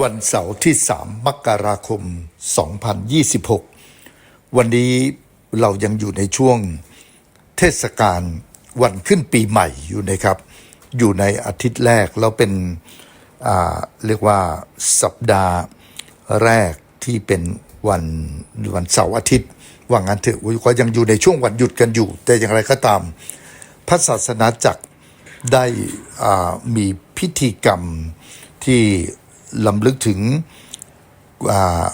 วันเสาร์ที่ 3 มกราคม 2026 วันนี้เรายังอยู่ในช่วงเทศกาลวันขึ้นปีใหม่อยู่นะครับ อยู่ในอาทิตย์แรกแล้วเป็นเรียกว่าสัปดาห์แรกที่เป็นวันวันเสาร์อาทิตย์ว่างั้นเถอะก็ยังอยู่ในช่วงวันหยุดกันอยู่ แต่อย่างไรก็ตาม พระศาสนาจักรได้มีพิธีกรรมที่ ลำลึกถึงา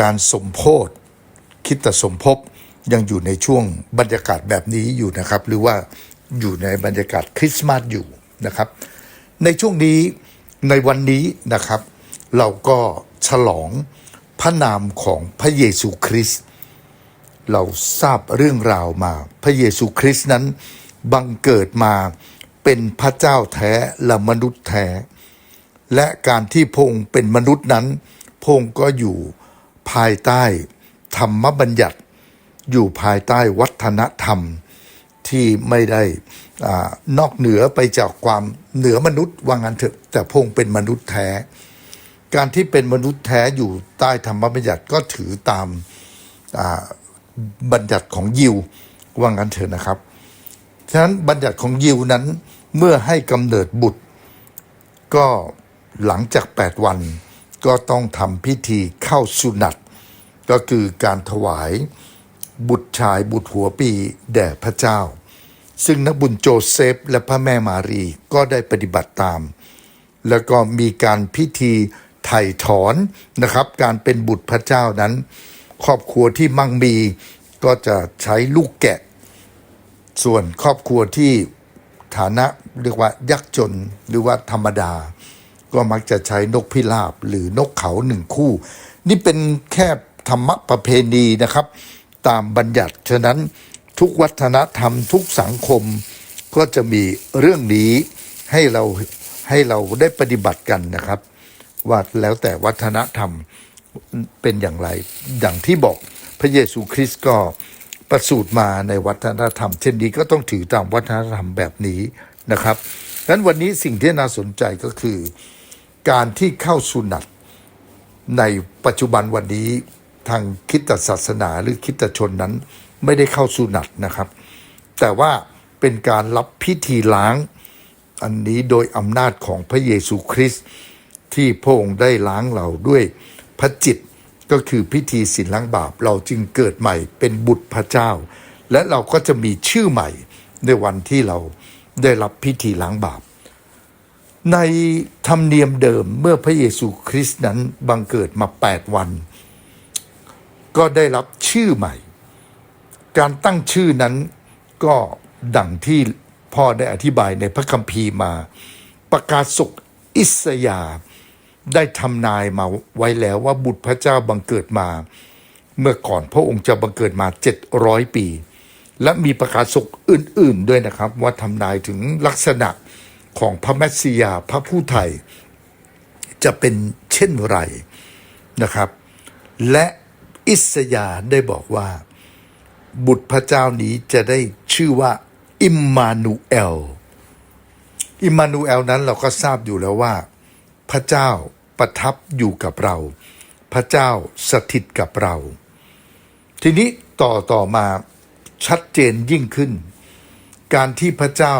การสมโพธคิดตสมภพยังอยู่ในช่วงบรรยากาศแบบนี้อยู่นะครับ หรือว่าอยู่ในบรรยากาศคริสต์มาสอยู่นะครับ ในช่วงนี้ในวันนี้นะครับ เราก็ฉลองพระนามของพระเยซูคริสต์เราทราบเรื่องราวมา พระเยซูคริสต์นั้นบังเกิดมาเป็นพระเจ้าแท้และมนุษย์แท้ และการที่พงเป็นมนุษย์นั้น พงก็อยู่ภายใต้ธรรมบัญญัติ อยู่ภายใต้วัฒนธรรมที่ไม่ได้อนอกเหนือไปจากความเหนือมนุษย์ว่างันเถอะแต่พงเป็นมนุษย์แท้ การที่เป็นมนุษย์แท้อยู่ใต้ธรรมบัญญัติก็ถือตามบัญญัติของยิวว่างันเถอะนะครับฉะนั้นบัญญัติของยิวนั้นเมื่อให้กำเนิดบุตรก็ หลังจาก 8 วันก็ต้องทำพิธีเข้าสุนัตก็คือการถวายบุตรชายบุตรหัวปีแด่พระเจ้า ซึ่งนักบุญโจเซฟและพระแม่มารีก็ได้ปฏิบัติตาม แล้วก็มีการพิธีไถ่ถอนนะครับ การเป็นบุตรพระเจ้านั้น ครอบครัวที่มั่งมีก็จะใช้ลูกแกะ ส่วนครอบครัวที่ฐานะเรียกว่ายากจนหรือว่าธรรมดา ก็มักจะใช้นกพิราบหรือนกเขาหนึ่งคู่ นี่เป็นแค่ธรรมประเพณีนะครับ ตามบัญญัติฉะนั้นทุกวัฒนธรรมทุกสังคมก็จะมีเรื่องนี้ให้เราให้เราได้ปฏิบัติกันนะครับ ว่าแล้วแต่วัฒนธรรมเป็นอย่างไร อย่างที่บอกพระเยซูคริสต์ก็ประสูติมาในวัฒนธรรม เช่นนี้ก็ต้องถือตามวัฒนธรรมแบบนี้นะครับดังนั้นวันนี้สิ่งที่น่าสนใจก็คือ การที่เข้าสุนัตในปัจจุบันวันนี้ทางคิดศาสนาหรือคิดชนนั้น ไม่ได้เข้าสุนัตนะครับ แต่ว่าเป็นการรับพิธีล้าง อันนี้โดยอำนาจของพระเยซูคริสต์ที่พระองค์ได้ล้างเราด้วยพระจิตก็คือพิธีสินล้างบาป เราจึงเกิดใหม่เป็นบุตรพระเจ้า และเราก็จะมีชื่อใหม่ในวันที่เราได้รับพิธีล้างบาป ในธรรมเนียมเดิมเมื่อพระเยซูคริสต์นั้นบังเกิดมา 8 วัน ก็ได้รับชื่อใหม่ การตั้งชื่อนั้นก็ดังที่พ่อได้อธิบายในพระคัมภีร์มา ประกาศศกอิสยาได้ทำนายมาไว้แล้วว่าบุตรพระเจ้าบังเกิดมา เมื่อก่อนพระองค์จะบังเกิดมา 700 ปี และมีประกาศศกอื่นๆด้วยนะครับ ว่าทำนายถึงลักษณะ ของพระแมสสิยาพระผู้ไทย จะเป็นเช่นไรนะครับ และอิสยาได้บอกว่า บุตรพระเจ้านี้จะได้ชื่อว่า อิมมานูเอล อิมมานูเอลนั้นเราก็ทราบอยู่แล้วว่า พระเจ้าประทับอยู่กับเรา พระเจ้าสถิตกับเรา ทีนี้ต่อต่อมาชัดเจนยิ่งขึ้น การที่พระเจ้า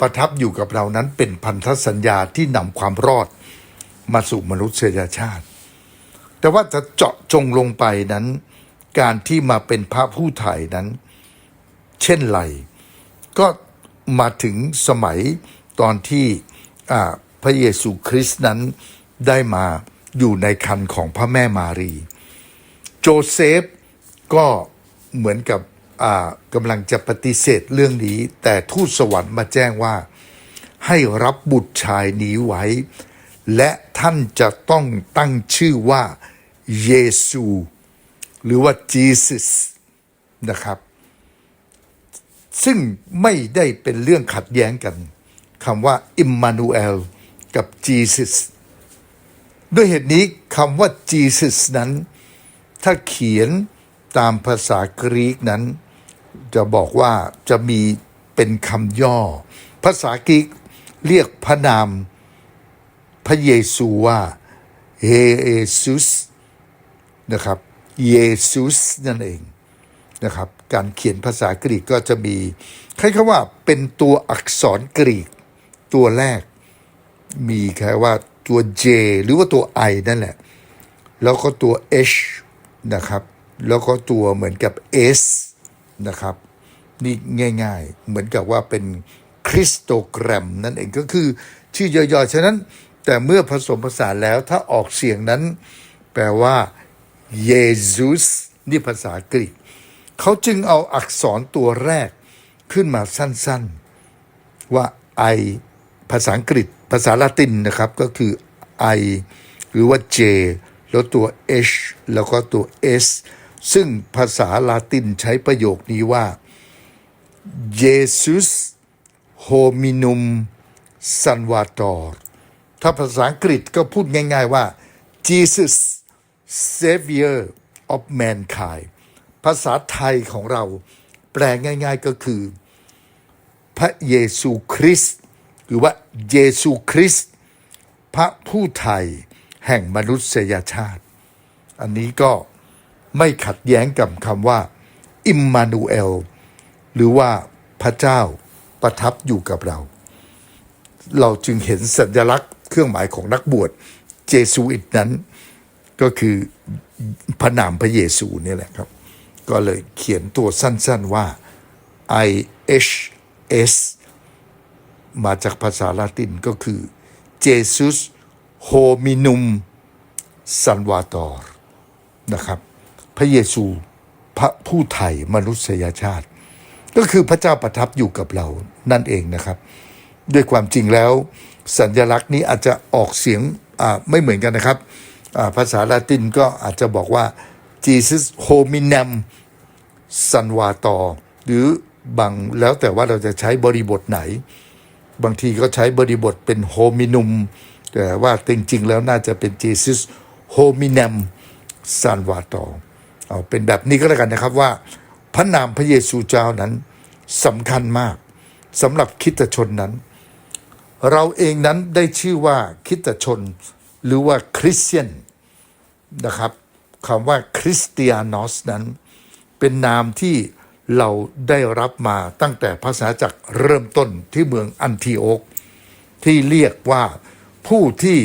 ประทับอยู่กับเรานั้นเป็นพันธสัญญาที่นำความรอดมาสู่มนุษยชาติ แต่ว่าจะเจาะจงลงไปนั้น การที่มาเป็นพระผู้ไถ่นั้น เช่นไรก็มาถึงสมัยตอนที่พระเยซูคริสต์นั้นได้มาอยู่ในคันของพระแม่มารี โจเซฟก็เหมือนกับ กำลังจะปฏิเสธเรื่องนี้ แต่ทูตสวรรค์มาแจ้งว่า ให้รับบุตรชายนี้ไว้ และท่านจะต้องตั้งชื่อว่าเยซู หรือว่า Jesus นะครับ ซึ่งไม่ได้เป็นเรื่องขัดแย้งกันคำว่าอิมมานูเอลกับ Jesus ด้วยเหตุนี้คำว่า Jesus นั้น ถ้าเขียนตามภาษากรีกนั้น จะบอกว่าจะมีเป็นคำย่อ ภาษากรีกเรียกพระนาม พระเยซูว่าเยซุสนะครับเยซุสนั่นเองนะครับ การเขียนภาษากรีกก็จะมีใคล้ายๆว่าเป็นตัวอักษรกรีก ตัวแรก มีแค่ว่าตัว J หรือว่าตัว I นั่นแหละ แล้วก็ตัว H นะครับ แล้วก็ตัวเหมือนกับ S นะครับ นี่ง่าย ๆ เหมือนกับว่าเป็นคริสโตแกรมนั่นเองก็คือชื่อย่อยๆฉะนั้น แต่เมื่อผสมผสานแล้วถ้าออกเสียงนั้น แปลว่าเยซุสนี่ภาษากรีกเขาจึงเอาอักษรตัวแรกขึ้นมาสั้นๆ ว่า I ภาษาอังกฤษ ภาษาละตินนะครับก็คือ I หรือว่า J แล้วตัว H แล้วก็ตัว S ซึ่งภาษาลาตินใช้ประโยคนี้ว่า Jesus hominum salvator ถ้าภาษาอังกฤษก็พูดง่ายๆว่า Jesus Savior of mankind ภาษาไทยของเราแปลง่ายๆก็คือ พระเยซูคริสต์หรือว่าเยซูคริสต์พระผู้ไทยแห่งมนุษยชาติ อันนี้ก็ไม่ขัดแย้งกับคำว่า อิมมานูเอล หรือว่าพระเจ้าประทับอยู่กับเรา เราจึงเห็นสัญลักษณ์เครื่องหมายของนักบวชเจสุอิตนั้น ก็คือพระนามพระเยซูนี่แหละครับ ก็เลยเขียนตัวสั้นๆว่า I H S มาจากภาษาลาตินก็คือ Jesus hominum salvator นะครับ พระเยซูพระผู้ไถ่มนุษยชาติ ก็คือพระเจ้าประทับอยู่กับเรานั่นเองนะครับ ด้วยความจริงแล้ว สัญลักษณ์นี้อาจจะออกเสียงไม่เหมือนกันนะครับภาษาลาตินก็อาจจะบอกว่า Jesus hominem salvator หรือบางแล้วแต่ว่าเราจะใช้บริบทไหน บางทีก็ใช้บริบทเป็นโฮมินุมแต่ว่าจริงๆแล้วน่าจะเป็น Jesus hominem salvator เอาเป็นแบบนี้ก็แล้วกันนะครับว่า พระนามพระเยซูเจ้านั้นสำคัญมากสำหรับคริดชนนั้น เราเองนั้นได้ชื่อว่าคริดชน หรือว่าคริสเตียนนะครับคำว่าคริสเตียนอสนั้น เป็นนามที่เราได้รับมาตั้งแต่ภาษาจักรเริ่มต้นที่เมืองอันทิโอก ที่เรียกว่าผู้ที่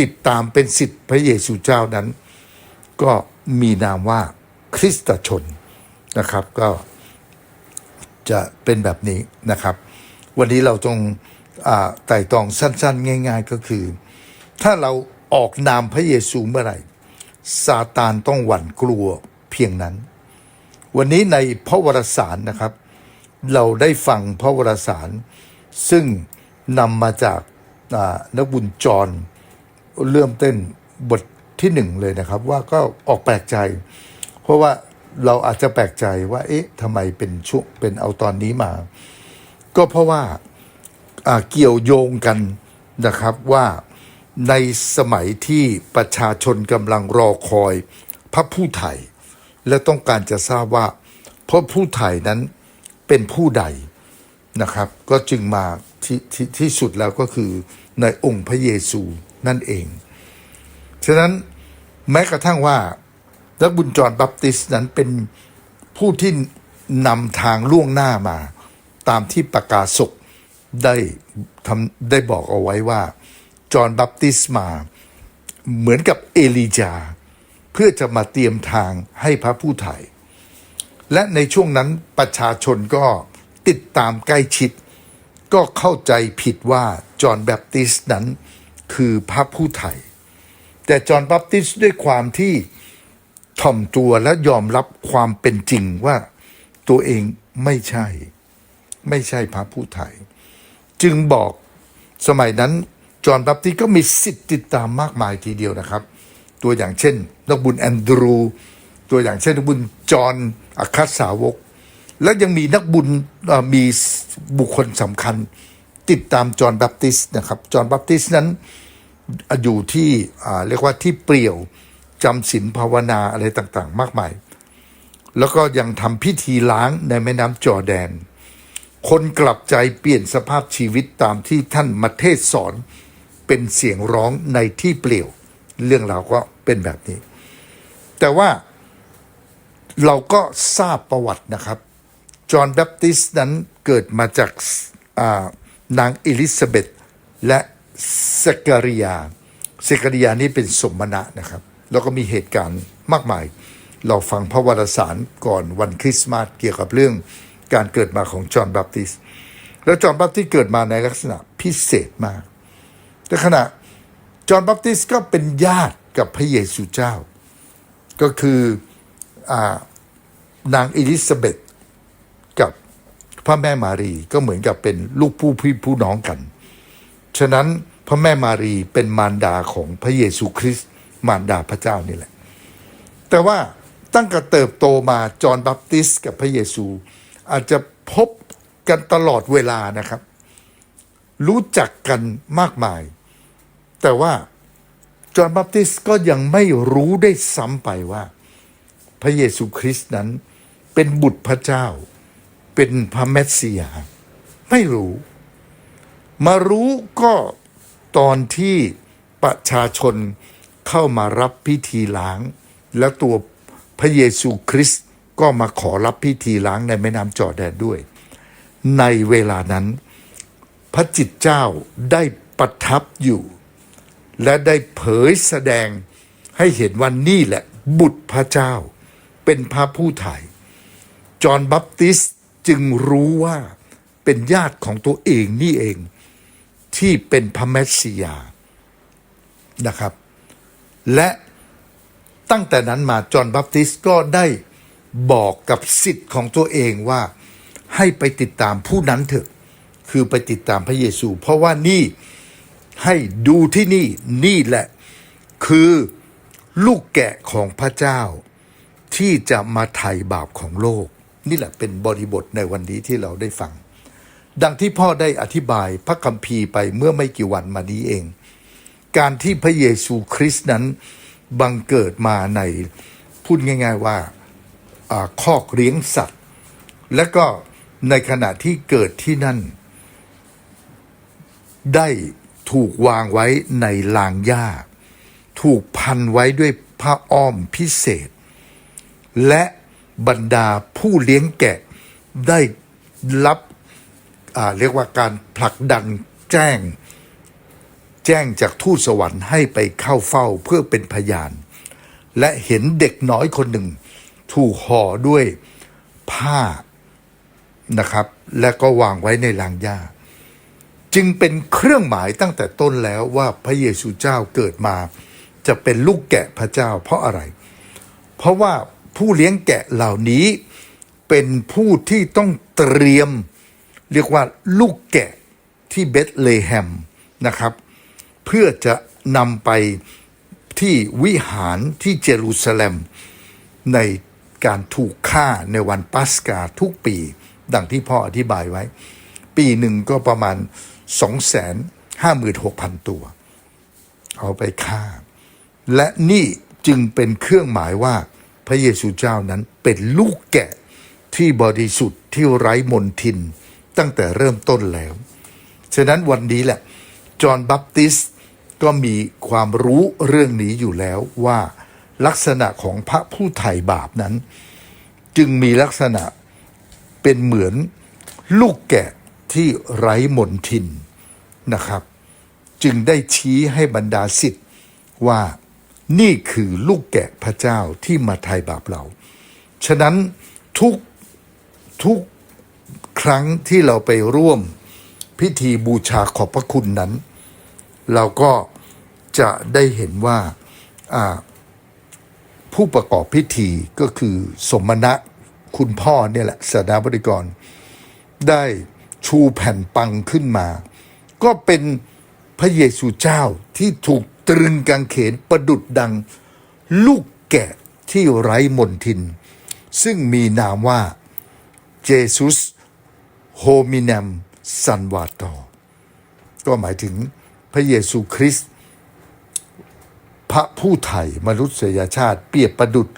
ติดตามเป็นสิทธิพระเยซูเจ้านั้น ก็มีนามว่าคริสตชน นะครับ ก็จะเป็นแบบนี้นะครับ วันนี้เราต้องอาไต่ตองสั้น ๆ ง่าย ๆ ก็คือ ถ้าเราออกนามพระเยซูเมื่อไหร่ซาตานต้องหวั่นกลัวเพียงนั้น วันนี้ในพระวรสารนะครับ เราได้ฟังพระวรสาร ซึ่งนำมาจากอ่านักบุญจรเริ่มเต้นบทที่หนึ่งเลยนะครับ ว่าก็ออกแปลกใจ เพราะว่า เราอาจจะแปลกใจว่า เอ๊ะทำไมเป็นช่วงเป็นเอาตอนนี้มา ก็เพราะว่าเกี่ยวโยงกันนะครับว่าในสมัยที่ประชาชนกำลังรอคอยพระผู้ไถ่และต้องการจะทราบว่าพระผู้ไถ่นั้นเป็นผู้ใดนะครับ ก็จึงมาทที่ที่สุดแล้วก็คือในองค์พระเยซูนั่นเอง ฉะนั้นแม้กระทั่งว่า นักบุญจรบัพติสนั้นเป็นผู้ที่นำทางล่วงหน้ามา ตามที่ประกาศกได้ทำได้บอกเอาไว้ว่า จอห์นบัพติสมา เหมือนกับเอลีจา เพื่อจะมาเตรียมทางให้พระผู้ไถ่และในช่วงนั้นประชาชนก็ติดตามใกล้ชิด ก็เข้าใจผิดว่าจอห์นแบปติสนั้นคือพระผู้ไถ่แต่จอห์นบัพติสด้วยความที่ ถ่อมตัวและยอมรับความเป็นจริงว่าตัวเองไม่ใช่ ไม่ใช่พระผู้ไถ่จึงบอกสมัยนั้นจอห์นบัพติสก็มีสิทธิติดตามมากมายทีเดียวนะครับ ตัวอย่างเช่น นักบุญแอนดรู ตัวอย่างเช่นนักบุญจอห์นอัครสาวก และยังมีนักบุญมีบุคคลสำคัญ ติดตามจอห์นบัพติสนะครับจอห์นบัพติสนั้นอยู่ที่เรียกว่าที่เปลี่ยว จำศีลภาวนาอะไรต่างๆ มากมาย แล้วก็ยังทำพิธีล้างในแม่น้ำจอแดน คนกลับใจเปลี่ยนสภาพชีวิตตามที่ท่านมาเทศสอน เป็นเสียงร้องในที่เปลี่ยว เรื่องราวก็เป็นแบบนี้ แต่ว่าเราก็ทราบประวัตินะครับจอห์นแบปติสต์นั้นเกิดมาจากานางเอลิซาเบธและสการิยาสการิยนี่เป็นสมณะนะครับ แล้วก็มีเหตุการณ์มากมาย เราฟังพระวรสารก่อนวันคริสต์มาสเกี่ยวกับเรื่องการเกิดมาของจอห์นแบปติสต์แล้วจอห์นแบปติสต์เกิดมาในลักษณะพิเศษมากแต่ขณะจอห์นแบปติสต์ก็เป็นญาติกับพระเยซูเจ้า ก็คืออนางเอลิซาเบธกับพระแม่มารีก็เหมือนกับเป็นลูกผู้พี่ผู้น้องกัน ฉะนั้นพระแม่มารีเป็นมารดาของพระเยซูคริสต์ มารดาพระเจ้านี่แหละ แต่ว่าตั้งแต่เติบโตมาจอห์นบัพติสกับพระเยซู อาจจะพบกันตลอดเวลานะครับ รู้จักกันมากมาย แต่ว่าจอห์นบัพติสก็ยังไม่รู้ได้ซ้ำไปว่า พระเยซูคริสต์นั้นเป็นบุตรพระเจ้า เป็นพระเมสสิยา ไม่รู้ มารู้ก็ตอนที่ประชาชน เข้ามารับพิธีล้าง แล้วตัวพระเยซูคริสต์ก็มาขอรับพิธีล้างในแม่น้ำจอแดนด้วย ในเวลานั้น พระจิตเจ้าได้ประทับอยู่ และได้เผยแสดงให้เห็นว่านี่แหละบุตรพระเจ้า เป็นพระผู้ไถ่จอห์นบัพติสต์จึงรู้ว่าเป็นญาติของตัวเองนี่เอง ที่เป็นพระเมสสิยานะครับ และตั้งแต่นั้นมาจอห์นบัพติสต์ก็ได้บอกกับสิทธิ์ของตัวเองว่าให้ไปติดตามผู้นั้นเถอะคือไปติดตามพระเยซู เพราะว่านี่ให้ดูที่นี่นี่แหละ คือลูกแกะของพระเจ้า ที่จะมาไถ่บาปของโลก นี่แหละเป็นบริบทในวันนี้ที่เราได้ฟัง ดังที่พ่อได้อธิบายพระคัมภีร์ไปเมื่อไม่กี่วันมานี้เอง การที่พระเยซูคริสต์นั้นบังเกิดมาในพูดง่าย ๆว่าอคอกเลี้ยงสัตว์ และก็ในขณะที่เกิดที่นั่น ได้ถูกวางไว้ในลางหญ้า ถูกพันไว้ด้วยผ้าอ้อมพิเศษ และบรรดาผู้เลี้ยงแกะได้รับเรียกว่าการผลักดันแจ้ง แจ้งจากทูตสวรรค์ให้ไปเข้าเฝ้าเพื่อเป็นพยาน และเห็นเด็กน้อยคนหนึ่ง ถูกห่อด้วยผ้านะครับ และก็วางไว้ในลางหญ้า จึงเป็นเครื่องหมายตั้งแต่ต้นแล้วว่าพระเยซูเจ้าเกิดมา จะเป็นลูกแกะพระเจ้าเพราะอะไร เพราะว่าผู้เลี้ยงแกะเหล่านี้เป็นผู้ที่ต้องเตรียม เรียกว่าลูกแกะที่เบธเลเฮมนะครับ เพื่อจะนำไปที่วิหารที่เยรูซาเล็ม ในการถูกฆ่าในวันปัสกาทุกปี ดังที่พ่ออธิบายไว้ ปีหนึ่งก็ประมาณ 256,000 ตัว เอาไปฆ่า และนี่จึงเป็นเครื่องหมายว่าพระเยซูเจ้านั้นเป็นลูกแกะที่บริสุทธิ์ที่ไร้มนทินตั้งแต่เริ่มต้นแล้ว ฉะนั้นวันนี้แหละ จอห์นบัพติส ก็มีความรู้เรื่องนี้อยู่แล้วว่าลักษณะของพระผู้ไถ่บาปนั้น จึงมีลักษณะเป็นเหมือนลูกแกะที่ไร้มนทินนะครับ จึงได้ชี้ให้บรรดาสิทธิ์ว่านี่คือลูกแกะพระเจ้าที่มาไถ่บาปเรา ฉะนั้นทุกทุกครั้งที่เราไปร่วมพิธีบูชาขอบพระคุณนั้น เราก็จะได้เห็นว่าผู้ประกอบพิธีก็คือสมณะคุณพ่อเนี่ยแหละสานาบริกร ได้ชูแผ่นปังขึ้นมา ก็เป็นพระเยซูเจ้าที่ถูกตรึงกางเขนประดุดดังลูกแกะที่ไร้มนทิน ซึ่งมีนามว่าเจซุสโฮมินัมซันวาตอ์ก็หมายถึง พระเยซูคริสต์พระผู้ไถ่มนุษยชาติเปรียบประดุด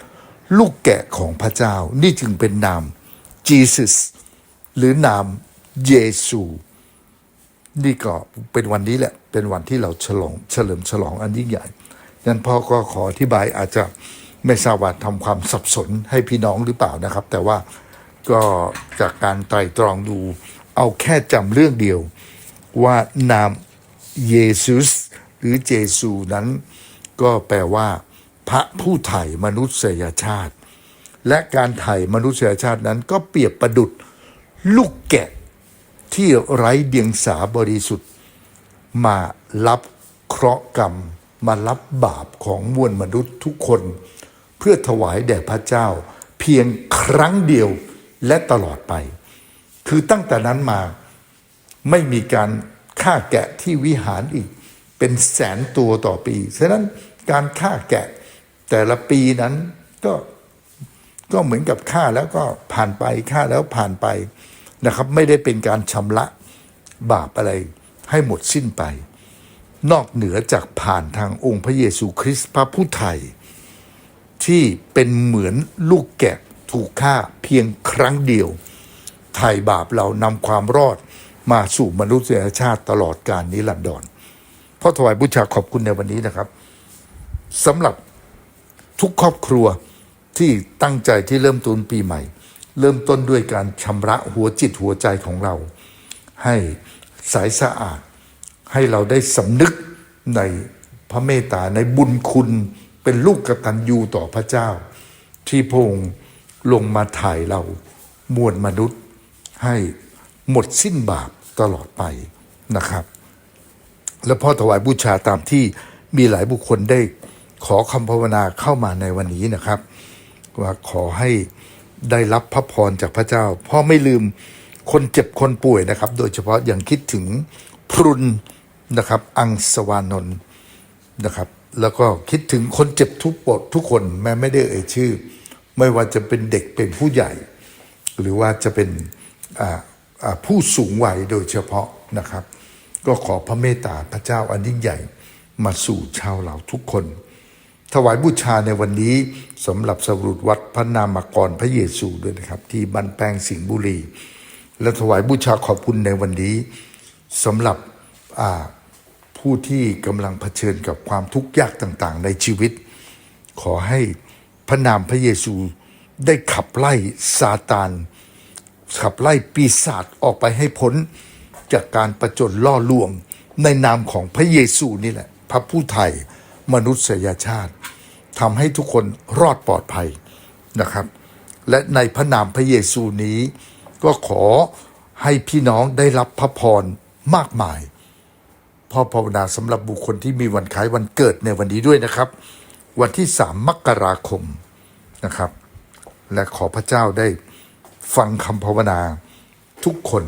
ลูกแกะของพระเจ้า นี่จึงเป็นนาม Jesus หรือนามเยซู นี่ก็เป็นวันนี้แหละ เป็นวันที่เราฉลองเฉลิมฉลองอันยิ่งใหญ่นั้นพ่อก็ขออธิบายอาจจะไม่ทราบว่าทำความสับสนให้พี่น้องหรือเปล่านะครับ แต่ว่าก็จากการไตรตรองดู เอาแค่จำเรื่องเดียวว่านาม เยซุสหรือเจซูนั้น ก็แปลว่า พระผู้ไถ่มนุษยชาติ และการไถ่มนุษยชาตินั้นก็เปรียบประดุดลูกแกะที่ไร้เดียงสาบริสุทธิ์ มารับเคราะห์กรรม มารับบาปของมวลมนุษย์ทุกคน เพื่อถวายแด่พระเจ้า เพียงครั้งเดียวและตลอดไป คือตั้งแต่นั้นมาไม่มีการ ฆ่าแกะที่วิหารอีก เป็นแสนตัวต่อปี ฉะนั้นการฆ่าแกะแต่ละปีนั้นก็ก็เหมือนกับฆ่าแล้วก็ผ่านไปฆ่าแล้วผ่านไปนะครับ ไม่ได้เป็นการชำระบาปอะไรให้หมดสิ้นไป นอกเหนือจากผ่านทางองค์พระเยซูคริสต์พระผู้ไถ่ที่เป็นเหมือนลูกแกะถูกฆ่าเพียงครั้งเดียวไถ่บาปเรานำความรอด มาสู่มนุษยชาติตลอดกาลนิรันดรพ่อถวายบูชาขอบคุณในวันนี้นะครับสำหรับทุกครอบครัวที่ตั้งใจที่เริ่มต้นปีใหม่ เริ่มต้นด้วยการชำระหัวจิตหัวใจของเรา ให้ใสสะอาด ให้เราได้สำนึกในพระเมตตาในบุญคุณเป็นลูกกตัญญูต่อพระเจ้า ที่พระองค์ลงมาถ่ายเรามวลมนุษย์ให้หมดสิ้นบาป ตลอดไปนะครับ และพ่อถวายบูชาตามที่มีหลายบุคคลได้ขอคำภาวนาเข้ามาในวันนี้นะครับ ว่าขอให้ได้รับพระพรจากพระเจ้า พ่อไม่ลืมคนเจ็บคนป่วยนะครับ โดยเฉพาะอย่างคิดถึงพรุนนะครับ อังสวานนท์นะครับ แล้วก็คิดถึงคนเจ็บทุกปดทุกคนแม้ไม่ได้เอ่ยชื่อ ไม่ว่าจะเป็นเด็กเป็นผู้ใหญ่ หรือว่าจะเป็น ผู้สูงวัยโดยเฉพาะนะครับ ก็ขอพระเมตตาพระเจ้าอันยิ่งใหญ่มาสู่ชาวเราทุกคน ถวายบูชาในวันนี้สำหรับสรุปวัดพระนามกรพระเยซูด้วยนะครับ ที่บ้านแป้งสิงห์บุรี และถวายบูชาขอบคุณในวันนี้สำหรับผู้ที่กำลังเผชิญกับความทุกข์ยากต่างๆ ในชีวิต ขอให้พระนามพระเยซูได้ขับไล่ซาตาน ขับไล่ปีศาจออกไปให้พ้น จากการประจนล่อลวง ในนามของพระเยซูนี่แหละ พระผู้ไถ่มนุษยชาติทำให้ทุกคนรอดปลอดภัยนะครับ และในพระนามพระเยซูนี้ ก็ขอให้พี่น้องได้รับพระพรมากมายพ่อภาวนาสำหรับบุคคลที่มีวันคล้ายวันเกิดในวันนี้ด้วยนะครับ วันที่สามมกราคมนะครับ และขอพระเจ้าได้ ฟังคำภาวนาทุกคน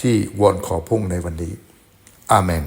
ที่วอนขอพุ่งในวันนี้ อาเมน